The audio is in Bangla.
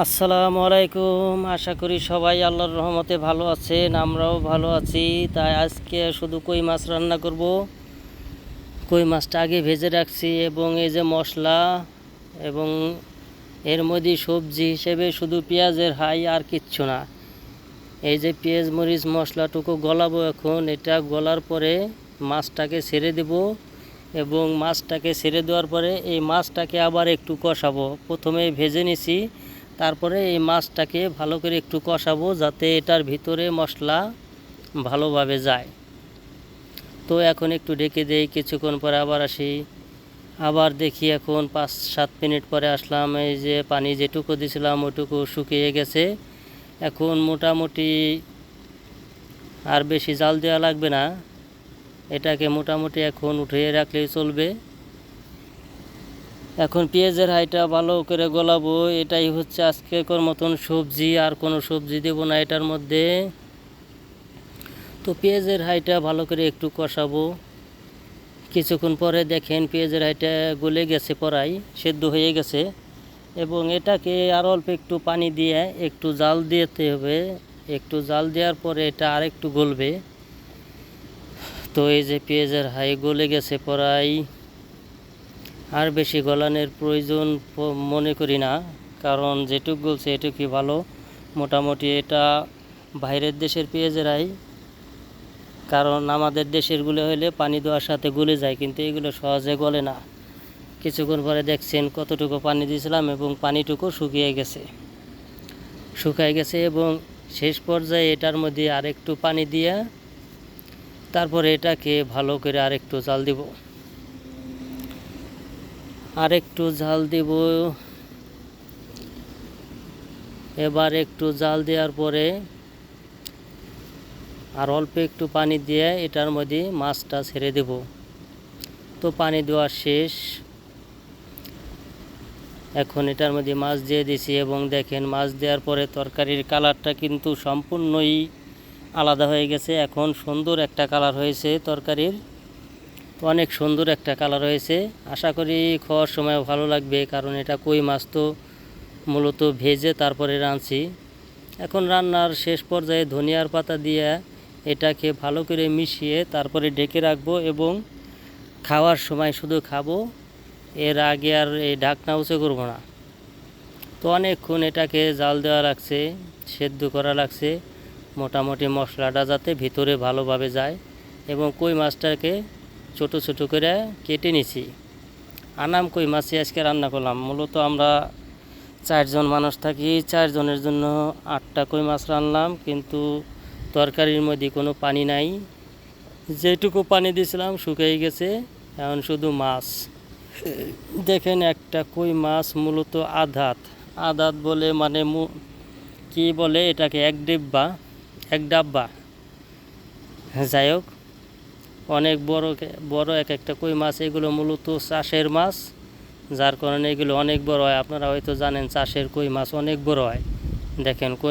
আসসালামু আলাইকুম। আশা করি সবাই আল্লাহর রহমতে ভালো আছেন, আমরাও ভালো আছি। তাই আজকে শুধু কই মাছ রান্না করব? কই মাছটা আগে ভেজে রাখছি এবং এই যে মশলা এবং এর মধ্যে সবজি হিসেবে শুধু পেঁয়াজের হাই আর কিচ্ছু না। এই যে পেঁয়াজ, মরিচ, মশলাটুকু গলাবো এখন। এটা গলার পরে মাছটাকে ছেড়ে দেব এবং মাছটাকে ছেড়ে দেওয়ার পরে এই মাছটাকে আবার একটু কষাবো। প্রথমে ভেজে নিছি। তারপরে এই মাছটাকে ভালো করে একটু কষাবো যাতে এটার ভিতরে মশলা ভালোভাবে যায়। তো এখন একটু ঢেকে দেই, কিছুক্ষণ পরে আবার আসি। আবার দেখি এখন পাঁচ সাত মিনিট পরে আসলাম, এই যে পানি যেটুকু দিছিলাম ওইটুকু শুকিয়ে গেছে। এখন মোটামুটি আর বেশি জাল দেওয়া লাগবে না। এটাকে মোটামুটি এখন উঠিয়ে রাখলেই চলবে। এখন পেঁয়াজের হাইটা ভালো করে গলাবো। এটাই হচ্ছে আজকের মতন সবজি, আর কোনো সবজি দেব না এটার মধ্যে। তো পেঁয়াজের হাইটা ভালো করে একটু কষাবো। কিছুক্ষণ পরে দেখেন পেঁয়াজের হাইটা গলে গেছে পরাই সেদ্ধ হয়ে গেছে। এবং এটাকে আর অল্প একটু পানি দিয়ে একটু জাল দিতে হবে। একটু জাল দেওয়ার পরে এটা আর একটু গলবে। তো এই যে পেঁয়াজের হাই গলে গেছে পরাই আর বেশি গলানোর প্রয়োজন মনে করি না, কারণ যেটুক গলছে এটুকুই ভালো। মোটামুটি এটা বাইরের দেশের পেঁয়াজেরাই, কারণ আমাদের দেশের দেশেরগুলো হলে পানি দেওয়ার সাথে গলে যায়, কিন্তু এগুলো সহজে গলে না। কিছুক্ষণ পরে দেখছেন কতটুকু পানি দিয়েছিলাম এবং পানিটুকু শুকিয়ে গেছে। শুকায় গেছে এবং শেষ পর্যায়ে এটার মধ্যে আরেকটু পানি দিয়ে তারপরে এটাকে ভালো করে আরেকটু জাল দিব। আরেকটু জাল দেব। এবার একটু জাল দেওয়ার পরে আর অল্প একটু পানি দিয়ে এটার মধ্যে মাছটা ছেড়ে দেব। তো পানি দেওয়া শেষ। এখন এটার মধ্যে মাছ দিয়ে দিছি এবং দেখেন মাছ দেওয়ার পরে তরকারির কালারটা কিন্তু সম্পূর্ণই আলাদা হয়ে গেছে। এখন সুন্দর একটা কালার হয়েছে তরকারির। অনেক সুন্দর একটা কালার হয়েছে। আশা করি খাওয়ার সময় ভালো লাগবে, কারণ এটা কই মাছ তো মূলত ভেজে তারপরে রাঁধছি। এখন রান্নার শেষ পর্যায়ে ধনিয়ার পাতা দিয়ে এটাকে ভালো করে মিশিয়ে তারপরে ডেকে রাখব এবং খাওয়ার সময় শুধু খাব, এর আগে আর এই ঢাকনা উঁচু করব না। তো অনেকক্ষণ এটাকে জাল দেওয়া লাগছে, সেদ্ধ করা লাগছে, মোটামুটি মশলাটা যাতে ভিতরে ভালোভাবে যায় এবং কই মাছটাকে ছোট ছোট করে কেটে নিছি। আনাম কই মাছই আজকে রান্না করলাম? মূলত আমরা চারজন মানুষ থাকি, চারজনের জন্য আটটা কই মাছ রান্নলাম, কিন্তু তরকারির মধ্যে কোনো পানি নাই। যেটুকু পানি দিয়েছিলাম শুকিয়ে গেছে, এখন শুধু মাছ। দেখেন একটা কই মাছ মূলত আধাত আধাত বলে মানে কি বলে এটাকে? এক ডিব্বা, এক ডাব্বা। যাই হোক অনেক বড় বড় এক একটা কই মাছ, এগুলো মূলত চাষের মাছ, যার কারণে এগুলো অনেক বড় হয়। আপনারা হয়তো জানেন চাষের কই মাছ অনেক বড় হয়। দেখেন কই